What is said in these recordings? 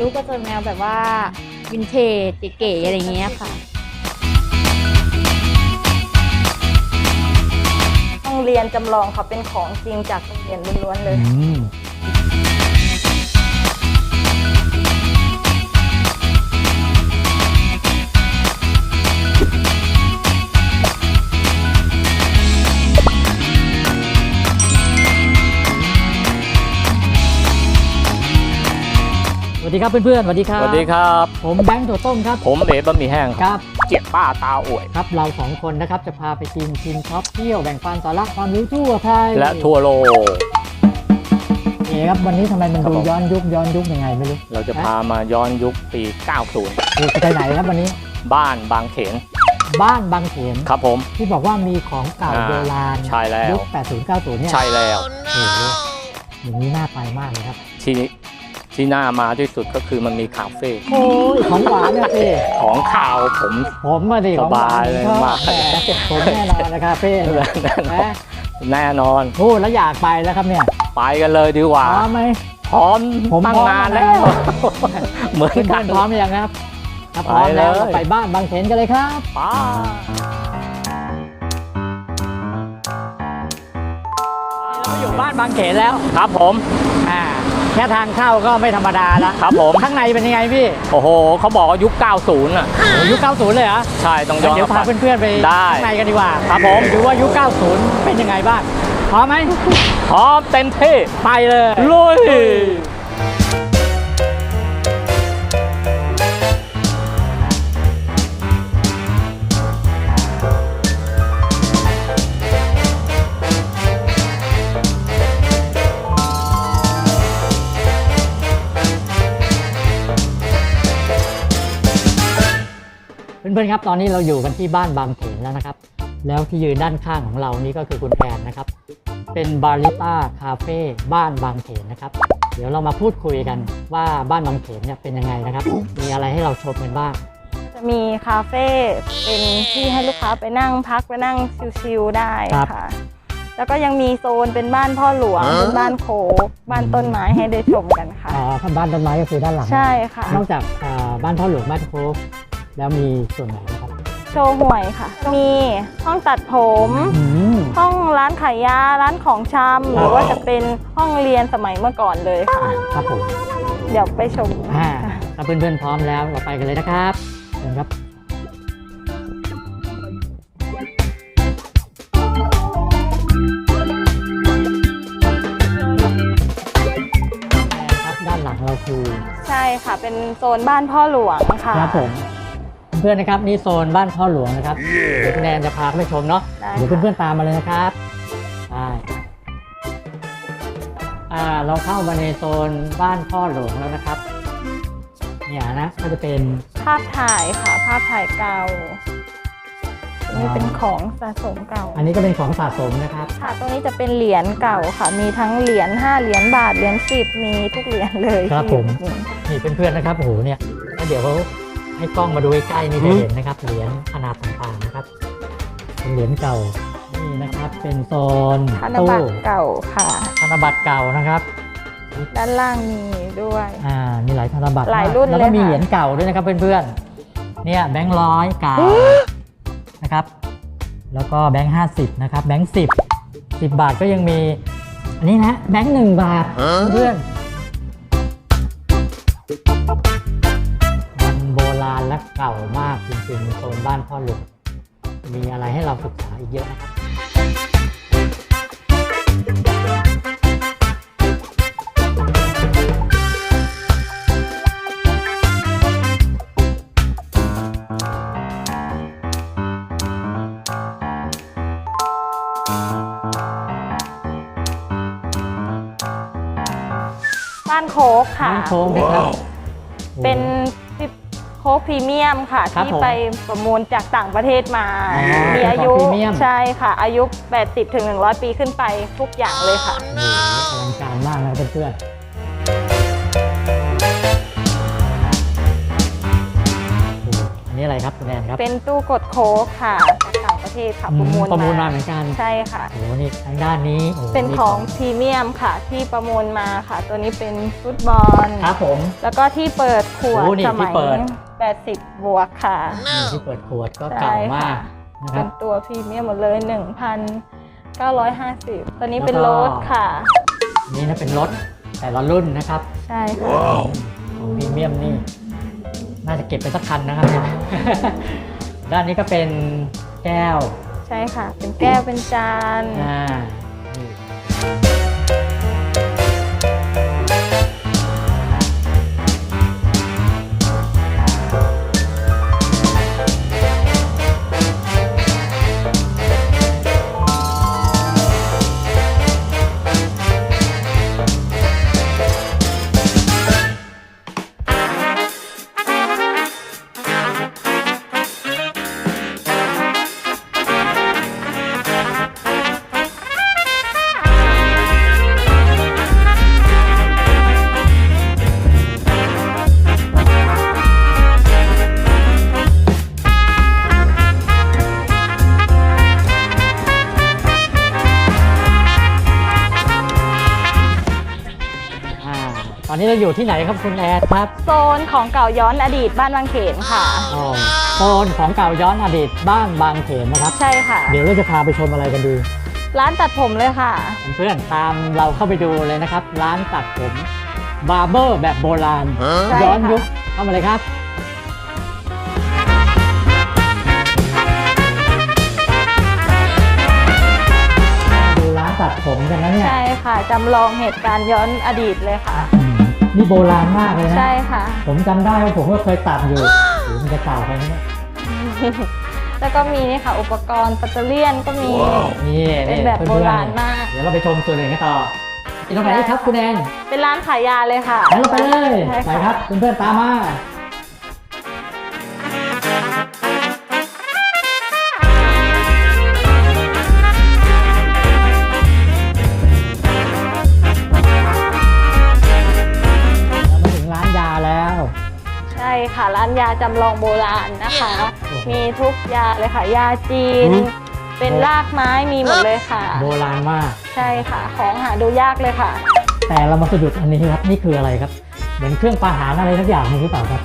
รูปก็จะแนวแบบว่าวินเทจเก๋ๆอะไรอย่างเงี้ยค่ะโรงเรียนจำลองค่ะเป็นของจริงจากโรงเรียนล้วนๆเลย ดีครับเพื่อนๆสวัสดีครับสวัสดีครับ ผมแบงค์ถั่วต้มครับ ผมเอ๋บะหมี่แห้งครับ เจี๊ยบป้าตาอวย ครับเราสองคนนะครับจะพาไปกินชิมช็อปเที่ยวแบ่งปันสาระความรู้ทั่วไทยและทั่วโลกเอ๋ครับวันนี้ทำไมมันครับดูผมย้อนยุคย้อนยุคยังไงไม่รู้เราจะพามาย้อนยุคปีโอ้จะไปไหนครับวันนี้90บ้านบางเขนบ้านบางเขนครับผมที่บอกว่ามีของเก่าอ่าโบราณใช่แล้วยุค80 90เนี่ยใช่แล้วโอ้โหอย่างนี้น่าไปมากเลยครับที่ ที่น่ามาที่สุดก็คือมันมีคาเฟ่โอ้ยของหวานเนี่ยพี่ของข่าวผม ผมมาดิของหวานสบายเลยชอบมากแหมผมแน่นอนนะครับพี่แน่นอนนะแน่นอนพูดแล้วอยากไปแล้วครับเนี่ย ไปกันเลยดีกพว่าร้อมไหมพร้อมผมตั้งพร้อมนานแล้แล้ววเหมือนเพื่กัอนนๆพร้อมหรือยังครับถ้าพร้อมไปเลยแล้วเราไปบ้านบางเขนกันเลยครับป้าเราอยู่บ้านบางเขนแล้วครับผมอ่า แค่ทางเข้าก็ไม่ธรรมดาละครับผม ข้างในเป็นยังไงพี่ โอ้โห เขาบอกว่ายุค 90 อะโอ้ยุค 90 เลยเหรอ ใช่ ต้องย้อนเดี๋ยวพาไปเพื่อนๆไปได้ข้างในกันดีกว่า ครับผม ดูว่ายุค 90 เป็นยังไงบ้าง พร้อมไหม พร้อมเต็มที่ ไปเลย ลุย พื่อนๆครับตอนนี้เราอยู่กันที่บ้านบางเขนแล้วนะครับ แล้วที่ยืนด้านข้างของเรานี่ก็คือคุณแอนนะครับ เป็นบาริต้าคาเฟ่บ้านบางเขนนะครับ เดี๋ยวเรามาพูดคุยกันว่าบ้านบางเขนเนี่ยเป็นยังไงนะครับ มีอะไรให้เราชมกันบ้าง จะมีคาเฟ่เป็นที่ให้ลูกค้าไปนั่งพักไปนั่งชิลๆได้ครับค่ะ แล้วก็ยังมีโซนเป็นบ้านพ่อหลวง เป็นบ้านโคกบ้านต้นไม้ให้ได้ชมกันค่ะ อ๋อถ้าบ้านต้นไม้ก็คือด้านหลังใช่ค่ะ นอกจากอ่าบ้านพ่อหลวงบ้านโคก แล้วมีส่วนไหนนะครับ โชว์หวยค่ะ มีห้องตัดผม อืม ห้องร้านขายยา ร้านของชำหรือว่าจะเป็นห้องเรียนสมัยเมื่อก่อนเลยค่ะ ครับผมเดี๋ยวไปชมอ่าค่ะ ถ้าเพื่อนๆพร้อมแล้วเราไปกันเลยนะครับเชิญครับ ครับด้านหลังเราคือใช่ค่ะ เป็นโซนบ้านพ่อหลวงค่ะ ครับผมเพื่อนๆนะครับนี่โซนบ้านพ่อหลวงนะครับเดี๋ยวคุณแนนจะพาไปชมเนาะได้เดี๋ยวค่ะเพื่อนๆตามมาเลยนะครับใช่อ่าเราเข้ามาในโซนบ้านพ่อหลวงแล้วนะครับเนี่ยนะก็จะเป็นภาพถ่ายค่ะ ภาพถ่ายเก่าอันนี่เป็นของสะสมเก่า อันนี้ก็เป็นของสะสมนะครับค่ะ ตรงนี้จะเป็นเหรียญเก่าค่ะ มีทั้งเหรียญ5เหรียญบาท เหรียญ10 มีทุกเหรียญเลยครับที่ผมอยู่นี่นี่เพื่อนๆนะครับโอ้โหเนี่ยแล้วเดี๋ยวเขา ให้กล้องมาดูใกล้ๆนี่จะเห็นนะครับเหรียญขนาดต่างๆนะครับเป็นเหรียญเก่านี่นะครับเป็นโซนธนตู้บัตรเก่าค่ะธนบัตรเก่านะครับ ด้านล่างมีด้วย อ่ามีหลายธนบัตรหลายมกรุ่นแล้วก็เลยมีค่ะเหรียญเก่าด้วยนะครับเพื่อนๆเนี่ยแบงค์ร้อยเก่านะครับ แล้วก็แบงค์ห้าสิบนะครับแบงค์สิบสิบบาทก็ยังมีอันนี้นะแบงค์หนึ่งบาทเพื่อนมันโบราณ และเก่ามากจริงๆโซนบ้านพ่อหลวงมีอะไรให้เราศึกษาอีกเยอะนะครับบ้านโคกค่ะบ้านโค้งนะครับเป็นโค้กพรีเมียมค่ะ ครับที่ผมไปประมูลจากต่างประเทศมาอ๋อมีอายุเป็นของพรีเมียม ใช่ค่ะ อายุ 80ถึง100 ปีขึ้นไปทุกอย่างเลยค่ะ โอ้โหอลังการมากนะครับเพื่อนๆโอ้โหอันนี้อะไรครับคุณแอนครับ เป็นตู้กดโค้กค่ะจากต่างประเทเทศค่ะอืประมมูลประมูลมาเหมือนกัน ใช่ค่ะ โอ้โหนี่ทางด้านนี้โโหเป็นของมีพรีเมียมค่ะ ที่ประมูลมาค่ะ ตัวนี้เป็นฟุตบอล ครับผม แล้วก็ที่เปิดขวดโอ้นี่สที่มัยเปิด 80 บวกค่ะนี่ที่เปิดขวดก็ใช่เก่ามากค่ะนะคเป็รับ นตัวพรีเมียมหมดเลย 1,950 ตัวนี้เป็นแล้วรก็ถค่ะ นี่นะเป็นรถแต่ละรุ่นนะครับใช่ค่ะ ของพรีเมียมนี่ น่าจะเก็บไปสักคันนะครับเนี่ยด้านนี้ก็เป็นแก้วใช่ค่ะ เป็นแก้วเป็นจาน อ่านี่ อนนี้เราอยู่ที่ไหนครับคุณแอดครับโซนของเก่าย้อนอดีตบ้านบางเขนค่ะอ๋อโซนของเก่าย้อนอดีตบ้านบางเขนนะครับ ใช่ค่ะ เดี๋ยวเราจะพาไปชมอะไรกันดี ร้านตัดผมเลยค่ะ เพื่อนๆตามเราเข้าไปดูเลยนะครับ ร้านตัดผมบาร์เบอร์แบบโบราณใช่ย้อนค่ะยุคเข้ามาเลยครับดูร้านตัดผมกันนะเนี่ย ใช่ค่ะจำลองเหตุการณ์ย้อนอดีตเลยค่ะอืม นี่โบราณมากเลยนะ ใช่ค่ะ ผมจำได้ว่าผมก็เคยตัดอยู่หรือมันจะเก่าไปไหมเนี่ยแล้วก็มีนี่ค่ะ อุปกรณ์ปัตเตอร์เลียนก็มี นี่เป็นนี่แบบโบเพื่อนๆราณมาก เดี๋ยวเราไปชมส่วนอื่นกันต่อที่ตรงไหนครับคุณแอนเป็นร้านขายยาเลยค่ะงั้นเราไปเลยใช่ไปค่ะครับเพื่อนๆตามมาเรา ร้านยาจำลองโบราณนะคะโอ้โหมีทุกยาเลยค่ะ ยาจีนอืมเป็นรากไม้มีหมดเลยค่ะ โบราณมาก ใช่ค่ะ ของหาดูยากเลยค่ะ แต่เรามาสะดุดอันนี้ครับ นี่คืออะไรครับ เหมือนเครื่องประหารอะไรสักอย่างหนึงหรือเปล่าครับ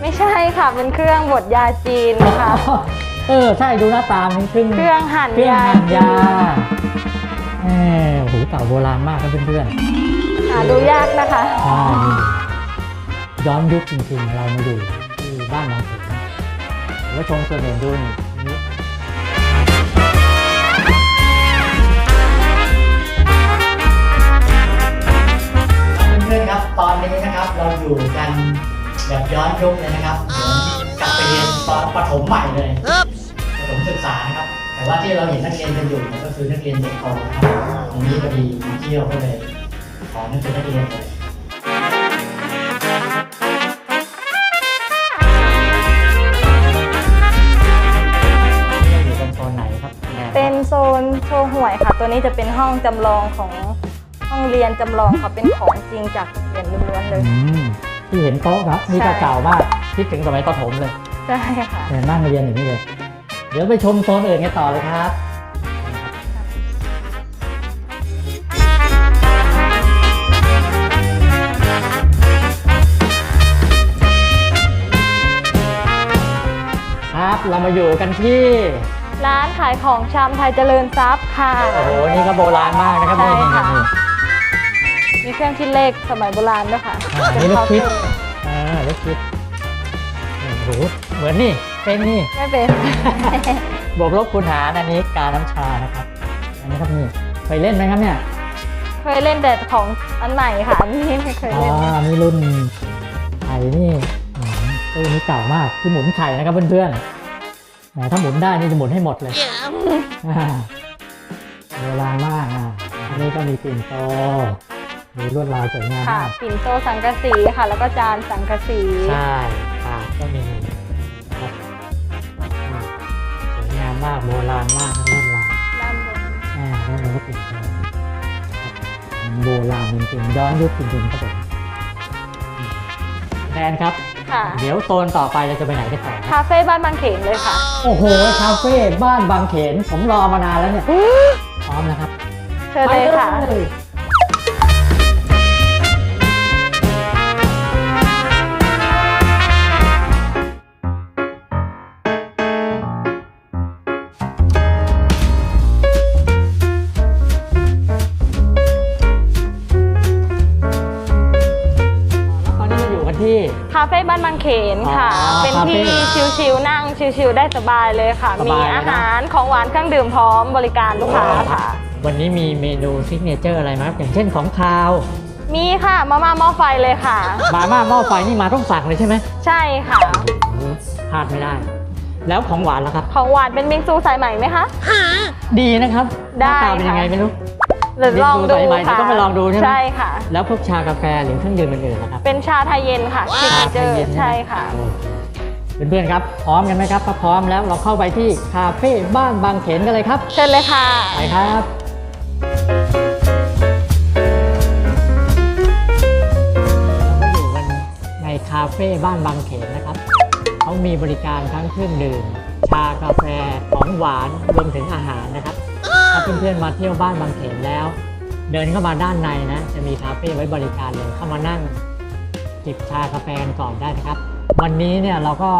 ไม่ใช่ค่ะ เป็นเครื่องบดยาจีนค่ะ เออ ใช่ ดูหน้าตามันเครื่อง เครื่องหั่นเครื่องยาหั่นยาเออโหเก่าโบราณมากครับเพื่อนๆหาดูยากนะคะใช่นี่ย้อนยุคจริงๆ เรามาอยู่ที่ บ้านบางเขนแล้วชมส่วนอื่นดูนี่นี่เพื่อนๆครับตอนนี้นะครับเราอยู่กันแบบย้อนยุคเลยนะครับเหมือนกลับไปเรียนตอนประถมใหม่เลยประถมศึกษานะครับ แต่ว่าที่เราเห็นนักเรียนกันอยู่เนี่ยก็คือนักเรียนเด็กโตนะครับวันนี้พอดีมาเที่ยวก็เลยขอนักเรียนนักเรียนเลย ตัวนี้จะเป็นห้องจำลองของห้องเรียนจำลองค่ะเป็นของจริงจากโรงเรียนล้วนๆเลย อืมที่เห็นโต๊ะครับนี่ก็ใช่เก่ามากคิดถึงสมัยประถมเลยใช่ค่ะแต่นั่งเรียนอย่างนี้เลย เดี๋ยวไปชมโซนอื่นกันต่อเลยครับ ครับเรามาอยู่กันที่ ร้านขายของชำไทยเจริญทรัพย์ค่ะโอ้โห นี่ก็โบราณมากนะครับใช่นี่ค่ะ นี่มีเครื่องคิดเลขสมัยโบราณด้วยค่ะอ่าเป็นนี่ลูกเคาน์คิดเตอร์อ่าเล็กคิดโอ้โหเหมือนนี่เป็นนี่ไม่เป็น บวกลบคูณหารอันนี้กาน้ำชานะครับ อันนี้ครับนี่เคยเล่นไหมครับเนี่ยเคยเล่นแต่ของอันใหม่ค่ะอันนี้ไม่เคยอ๋อเล่นนี่รุ่นไข่นี่อืมตู้นี้เก่ามากที่หมุนไข่นะครับเพื่อนๆ แหมถ้าหมุนได้นี่จะหมุนให้หมดเลยอ่าโบราณมากอะอันนี้ก็มีปิ่นโต มีลวดลายสวยงามค่ะมากปิ่นโตสังกะสีค่ะ แล้วก็จานสังกะสีใช่ค่ะก็มีนะครับอ่าสวยงามมากโบราณมากนะลวดลายด้านบนอ่าแล้วเราก็ปิ่นโตครับโบราณจริงๆย้อนยุคจริงๆครับผมอืมแทนครับ ค่ะ เดี๋ยวโซนต่อไปเราจะไปไหนกันต่อครับคาเฟ่บ้านบางเขนเลยค่ะ โอ้โห คาเฟ่บ้านบางเขน ผมรอมานานแล้วเนี่ย พร้อมแล้วครับ เชิญเลยค่ะ ที่ คาเฟ่บ้านบางเขนค่ะ อ๋อเป็นที่คาเฟ่ชิลๆนั่งชิลๆได้สบายเลยค่ะ สมีบายเลยนะ อาหารของหวานเครื่องดื่มพร้อมบริการลูกค้าค่ะ วันนี้มีเมนูซิกเนเจอร์อะไรไหมครับอย่างเช่นของคาวมีค่ะมาม่าหม้อไฟเลยค่ะ มาม่าหม้อไฟนี่มาต้องสั่งเลยใช่ไหมใช่ค่ะพลาดไม่ได้ แล้วของหวานล่ะครับ ของหวานเป็นบิงซูสายใหม่ไหมคะ ดีนะครับหได้น้าตาเป็นยังไงค่ะ ไม่รู้ เดี๋ยวลองดูบิงซูสายใหม่เดี๋ยวค่ะต้องไปลองดูใช่ไหม ใช่ค่ะ แล้วพวกชากาแฟหรือเครื่องดื่มอื่นๆนะครับเป็นชาไทยเย็นค่ะซิกเนเจอร์ชาไทยย็นใช่ค่ะโอเคเพื่อนๆครับ พร้อมกันไหมครับถ้าพร้อมแล้วเราเข้าไปที่คาเฟ่บ้านบางเขนกันเลยครับ เชิญเลยค่ะ ไปครับ เราก็อยู่กันในคาเฟ่บ้านบางเขนนะครับ เขามีบริการทั้งเครื่องดื่ม ชากาแฟ ของหวาน รวมถึงอาหารนะครับ ถ้าเพื่อนๆมาเที่ยวบ้านบางเขนแล้ว เดินเข้ามาด้านในนะ จะมีคาเฟ่ไว้บริการเลยเข้ามานั่งจิบชากาแฟกันก่อนได้นะครับ วันนี้เนี่ยเราก็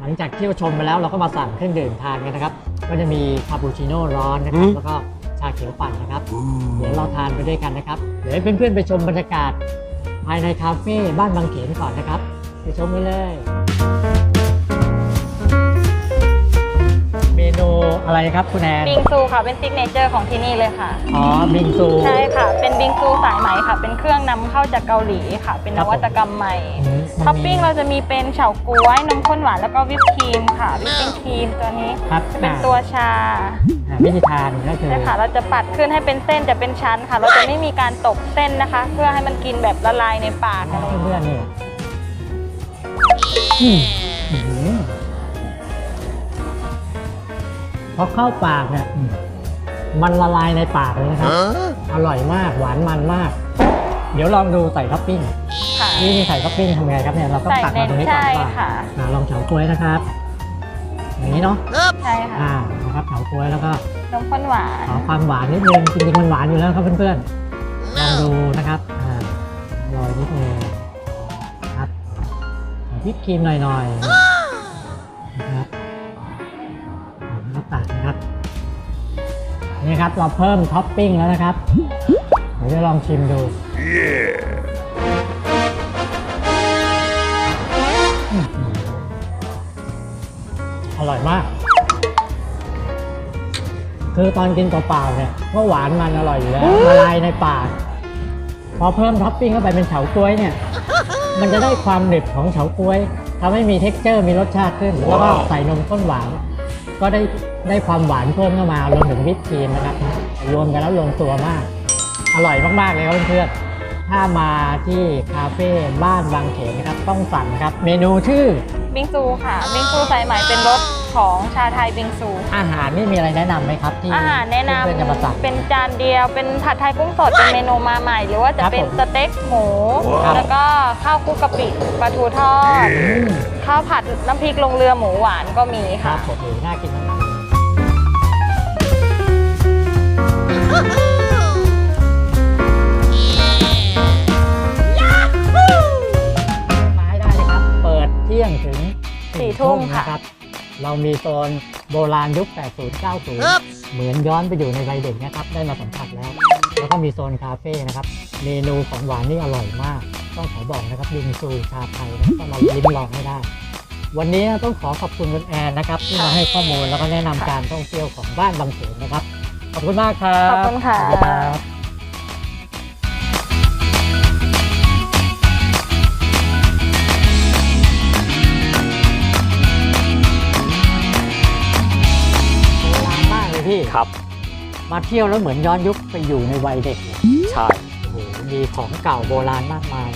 หลังจากเที่ยวชมไปแล้วเราก็มาสั่งเครื่องดื่มทานกันนะครับ ก็จะมีคาปูชิโน่ร้อนนะครับแล้วก็ชาเขียวปั่นนะครับ เดี๋ยวเราทานไปด้วยกันนะครับ เดี๋ยวให้เพื่อนๆไปชมบรรยากาศ ภายในคาเฟ่บ้านบางเขนก่อนนะครับ ไปชมกันเลย อะไรครับคุณแอนบิงซูค่ะเป็นซิกเนเจอร์ของที่นี่เลยค่ะ อ๋อบิงซูใช่ค่ะ เป็นบิงซูสายไหมค่ะ เป็นเครื่องนำเข้าจากเกาหลีค่ะ เป็นนวัตกรรมใหม่ อืมท็อปปิ้งเราจะมีเป็นเฉาก๊วยนมข้นหวานแล้วก็วิปครีมค่ะวิปปิ้งครีมตัวนี้ครับจะเป็นตัวชาอ่าวิธีทานก็คือ ใช่ค่ะ เราจะปัดขึ้นให้เป็นเส้นจะเป็นชั้นค่ะ เราจะไม่มีการตกเส้นนะคะ เพื่อให้มันกินแบบละลายในปากอะไรอย่างเงี้ย เพื่อนๆนี่อืม พอเข้าปากเนี่ยอืมมันละลายในปากเลยนะครับ อร่อยมากหวานมันมาก เดี๋ยวลองดูใส่ท็อปปิ้งค่ะนี่นี่ใส่ท็อปปิ้งทำไงครับเนี่ยเราต้องใส่ตักเน้มานตรงนี้ก่อนใช่ก่อนค่ะอ่าลองเฉาก๊วยนะครับ อย่างนี้เนาะใช่ค่ะอ่านะครับเฉาก๊วยแล้วก็นมข้นหวานขอความหวานนิดนึงจริงๆมันหวานอยู่แล้วครับเพื่อนๆลองดูนะครับอ่าอร่อยนิดนึงครับใส่พริกครีมหน่อยๆ นี่ครับเราเพิ่มท็อปปิ้งแล้วนะครับเดี๋ยวจะลองชิมดูอื้อหืออร่อยมาก คือตอนกินเปล่าๆเนี่ยก็หวานมันอร่อยอยู่แล้วละลายในปาก พอเพิ่มท็อปปิ้งเข้าไปเป็นเฉาก๊วยเนี่ย มันจะได้ความหนึบของเฉาก๊วยทำให้มีเท็กเจอร์มีรสชาติขึ้น แล้วก็ใส่นมข้นหวาน ก็ได้ ได้ความหวานเพิ่มเข้ามารวมถึงวิปครีมนะครับรวมกันแล้วลงตัวมาก อร่อยมากๆเลยครับเพื่อนๆถ้ามาที่คาเฟ่บ้านบางเขนนะครับต้องสั่งนะครับ เมนูชื่อบิงซูค่ะบิงซูสายไหมเป็นรสของชาไทยบิงซู อาหารนี่มีอะไรแนะนำไหมครับที่อาหารแนะนเพื่อนๆจะมาสั่งำเป็นจานเดียวเป็นผัดไทยกุ้งสดเป็นเมนูมาใหม่ หรือว่าจะครับเป็นผมสเต็กหมู ครับ แล้วก็ข้าวคลุกกะปิปลาทูทอด อืมข้าวผัดน้ำพริกลงเรือหมูหวานก็มีครัค่ะ บผมโอ้โหน่ากินมาก มาให้ได้เลยครับ เปิดเที่ยงถึงสี่ทุ่มค่ะ นะครับ เรามีโซนโบราณยุค 80 90 เหมือนย้อนไปอยู่ในวัยเด็กนะครับ ได้มาสัมผัสแล้ว แล้วก็มีโซนคาเฟ่นะครับ เมนูของหวานนี่อร่อยมาก ต้องขอบอกนะครับบิงซูชาไทยนะครับต้องมาลิ้มลองให้ได้ วันนี้ต้องขอขอบคุณคุณแอนนะครับ ที่มาให้ข้อมูลแล้วก็แนะนำการท่องเที่ยวของบ้านบางเขนนะครับ ขอบคุณมากครับขอบคุณค่ะสวัสดีรับโบราณมากเลยพี่ครับมาเที่ยวแล้วเหมือนย้อนยุคไปอยู่ในวัยเด็กเลยใช่โอ้โหมีของเก่าโบราณมากมาย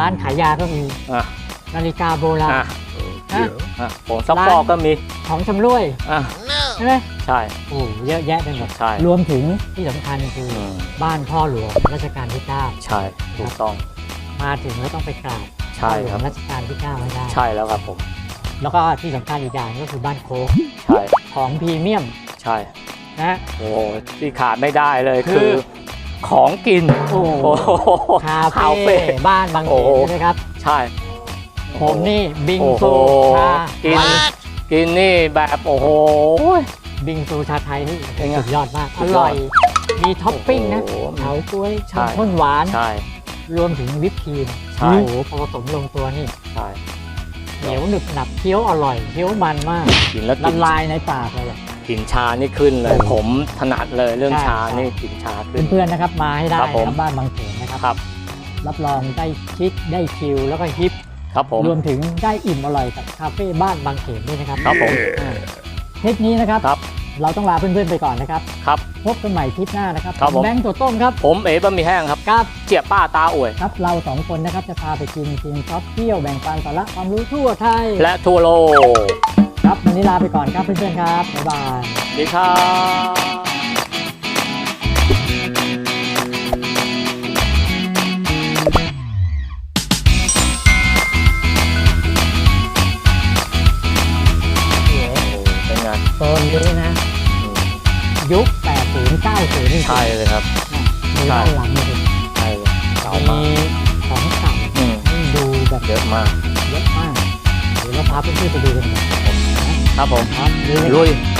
ร้านขายยาก็มีอะนาฬิกาโบราณ อะฮะอะผงซักฟอกก็มีของชำร่วย อะ ใช่ไหมใช่โอ้โหเยอะแยะไปหมด ใช่ รวมถึงที่สำคัญคืออืมบ้านพ่อหลวงรัชกาลที่ใช่ถูกต้อง9มาถึงแล้วต้องไปกราบใช่ช่ครับรัชกาลที่9ไม่ได้ ใช่แล้วครับผม แล้วก็ที่สำคัญอีกอย่างก็คือบ้านโค้กใช่ของพรีเมียมใช่ นะ โอ้ที่ขาดไม่ได้เลยคืคืออ ของกินโอ้โหโอ้โหคาคาเฟ่เฟ่บ้านบางเขโอ้นโห ใช่ไหมครับ ใช่ ผมนี่บิงโอ้โหซูชากินไทย กินนี่แบบโอ้โห บิงซูชาไทยนี่เป็นไงสุดยอดมาก สุอดยอดร่อย มีท็อปปิ้งนะโอ้โหเฉาก้วยใช่ข้นหวาน ใช่ รวมถึงวิปครีมใช่ โอ้โหพอผสมลงตัวนี่ใช่เหนียวหนึบหนับเคี้ยวอร่อยเคี้ยวมันมากกินแล้วละกินลายในปากเลยอะกลินชานี่ขึ้นเลยโอ้โหผมถนัดเลยเรื่องใช่ชานี่กลินชาขึ้น เพื่อนๆนะครับมาให้ได้ครับผมนะครับบ้านบางเขนนะครับ ครับ รับรองได้ชิคได้ชิลแล้วก็ฮิป ครับผมรวมถึงได้อิ่มอร่อยกับคาเฟ่บ้านบางเขนด้วยนะครับครับผมอ่าเทปนี้นะครับ ครับ เราต้องลาเพื่อนๆไปก่อนนะครับ ครับ พบกันใหม่ทริปหน้านะครับครับผม แบงค์ตัวต้มครับผมเอ๋บะหมี่แห้งครับกับเจียป้าตาอวย ครับเราสองคนนะครับจะพาไปกินกินช็อปเที่ยวแบ่งปันสาระความรู้ทั่วไทยและทั่วโลกครับวันนี้ลาไปก่อนครับเพื่อนๆครับบ๊ายบาย สวัสดีครับ ครับผมครับดูเลย